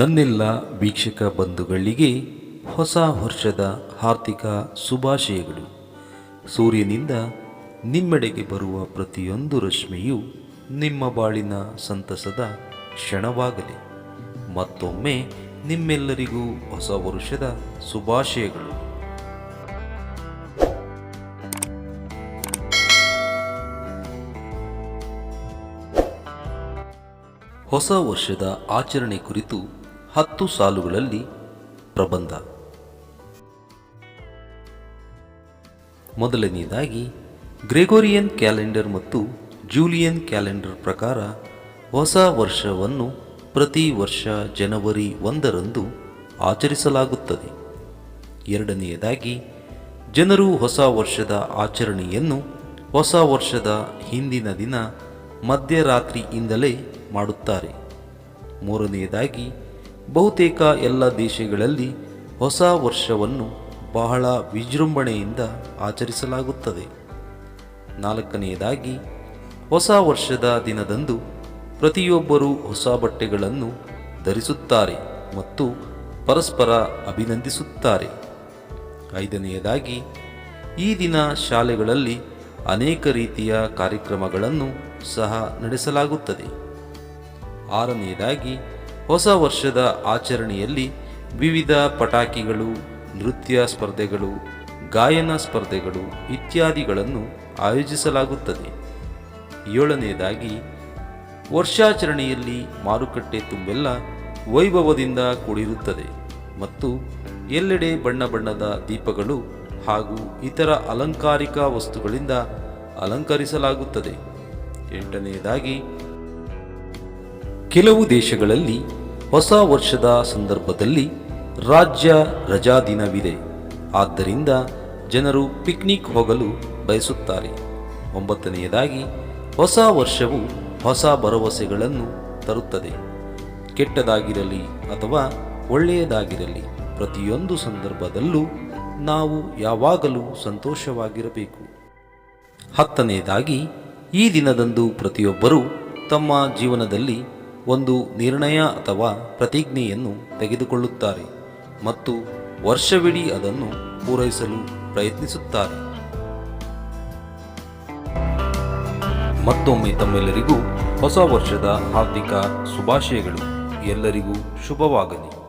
ನನ್ನೆಲ್ಲ ವೀಕ್ಷಕ ಬಂಧುಗಳಿಗೆ ಹೊಸ ವರ್ಷದ ಹಾರ್ದಿಕ ಶುಭಾಶಯಗಳು. ಸೂರ್ಯನಿಂದ ನಿಮ್ಮೆಡೆಗೆ ಬರುವ ಪ್ರತಿಯೊಂದು ರಶ್ಮಿಯು ನಿಮ್ಮ ಬಾಳಿನ ಸಂತಸದ ಕ್ಷಣವಾಗಲಿ. ಮತ್ತೊಮ್ಮೆ ನಿಮ್ಮೆಲ್ಲರಿಗೂ ಹೊಸ ವರ್ಷದ ಶುಭಾಶಯಗಳು. ಹೊಸ ವರ್ಷದ ಆಚರಣೆ ಕುರಿತು ಹತ್ತು ಸಾಲುಗಳಲ್ಲಿ ಪ್ರಬಂಧ. ಮೊದಲನೆಯದಾಗಿ, ಗ್ರೆಗೋರಿಯನ್ ಕ್ಯಾಲೆಂಡರ್ ಮತ್ತು ಜೂಲಿಯನ್ ಕ್ಯಾಲೆಂಡರ್ ಪ್ರಕಾರ ಹೊಸ ವರ್ಷವನ್ನು ಪ್ರತಿ ವರ್ಷ ಜನವರಿ ಒಂದರಂದು ಆಚರಿಸಲಾಗುತ್ತದೆ. ಎರಡನೆಯದಾಗಿ, ಜನರು ಹೊಸ ವರ್ಷದ ಆಚರಣೆಯನ್ನು ಹೊಸ ವರ್ಷದ ಹಿಂದಿನ ದಿನ ಮಧ್ಯರಾತ್ರಿಯಿಂದಲೇ ಮಾಡುತ್ತಾರೆ. ಮೂರನೆಯದಾಗಿ ಬಹುತೇಕ ಎಲ್ಲ ದೇಶಗಳಲ್ಲಿ ಹೊಸ ವರ್ಷವನ್ನು ಬಹಳ ವಿಜೃಂಭಣೆಯಿಂದ ಆಚರಿಸಲಾಗುತ್ತದೆ. ನಾಲ್ಕನೆಯದಾಗಿ, ಹೊಸ ವರ್ಷದ ದಿನದಂದು ಪ್ರತಿಯೊಬ್ಬರೂ ಹೊಸ ಬಟ್ಟೆಗಳನ್ನು ಧರಿಸುತ್ತಾರೆ ಮತ್ತು ಪರಸ್ಪರ ಅಭಿನಂದಿಸುತ್ತಾರೆ. ಐದನೆಯದಾಗಿ, ಈ ದಿನ ಶಾಲೆಗಳಲ್ಲಿ ಅನೇಕ ರೀತಿಯ ಕಾರ್ಯಕ್ರಮಗಳನ್ನು ಸಹ ನಡೆಸಲಾಗುತ್ತದೆ. ಆರನೆಯದಾಗಿ ಹೊಸ ವರ್ಷದ ಆಚರಣೆಯಲ್ಲಿ ವಿವಿಧ ಪಟಾಕಿಗಳು, ನೃತ್ಯ ಸ್ಪರ್ಧೆಗಳು, ಗಾಯನ ಸ್ಪರ್ಧೆಗಳು ಇತ್ಯಾದಿಗಳನ್ನು ಆಯೋಜಿಸಲಾಗುತ್ತದೆ. ಏಳನೆಯದಾಗಿ ವರ್ಷಾಚರಣೆಯಲ್ಲಿ ಮಾರುಕಟ್ಟೆ ತುಂಬೆಲ್ಲ ವೈಭವದಿಂದ ಕೂಡಿರುತ್ತದೆ ಮತ್ತು ಎಲ್ಲೆಡೆ ಬಣ್ಣ ಬಣ್ಣದ ದೀಪಗಳು ಹಾಗೂ ಇತರ ಅಲಂಕಾರಿಕ ವಸ್ತುಗಳಿಂದ ಅಲಂಕರಿಸಲಾಗುತ್ತದೆ. ಎಂಟನೆಯದಾಗಿ ಕೆಲವು ದೇಶಗಳಲ್ಲಿ ಹೊಸ ವರ್ಷದ ಸಂದರ್ಭದಲ್ಲಿ ರಾಜ್ಯ ರಜಾದಿನವಿದೆ ಆದ್ದರಿಂದ ಜನರು ಪಿಕ್ನಿಕ್ ಹೋಗಲು ಬಯಸುತ್ತಾರೆ. ಒಂಬತ್ತನೆಯದಾಗಿ, ಹೊಸ ವರ್ಷವು ಹೊಸ ಭರವಸೆಗಳನ್ನು ತರುತ್ತದೆ. ಕೆಟ್ಟದಾಗಿರಲಿ ಅಥವಾ ಒಳ್ಳೆಯದಾಗಿರಲಿ, ಪ್ರತಿಯೊಂದು ಸಂದರ್ಭದಲ್ಲೂ ನಾವು ಯಾವಾಗಲೂ ಸಂತೋಷವಾಗಿರಬೇಕು. ಹತ್ತನೆಯದಾಗಿ, ಈ ದಿನದಂದು ಪ್ರತಿಯೊಬ್ಬರೂ ತಮ್ಮ ಜೀವನದಲ್ಲಿ ಒಂದು ನಿರ್ಣಯ ಅಥವಾ ಪ್ರತಿಜ್ಞೆಯನ್ನು ತೆಗೆದುಕೊಳ್ಳುತ್ತಾರೆ ಮತ್ತು ವರ್ಷವಿಡೀ ಅದನ್ನು ಪೂರೈಸಲು ಪ್ರಯತ್ನಿಸುತ್ತಾರೆ. ಮತ್ತೊಮ್ಮೆ ತಮ್ಮೆಲ್ಲರಿಗೂ ಹೊಸ ವರ್ಷದ ಹಾರ್ದಿಕ ಶುಭಾಶಯಗಳು. ಎಲ್ಲರಿಗೂ ಶುಭವಾಗಲಿ.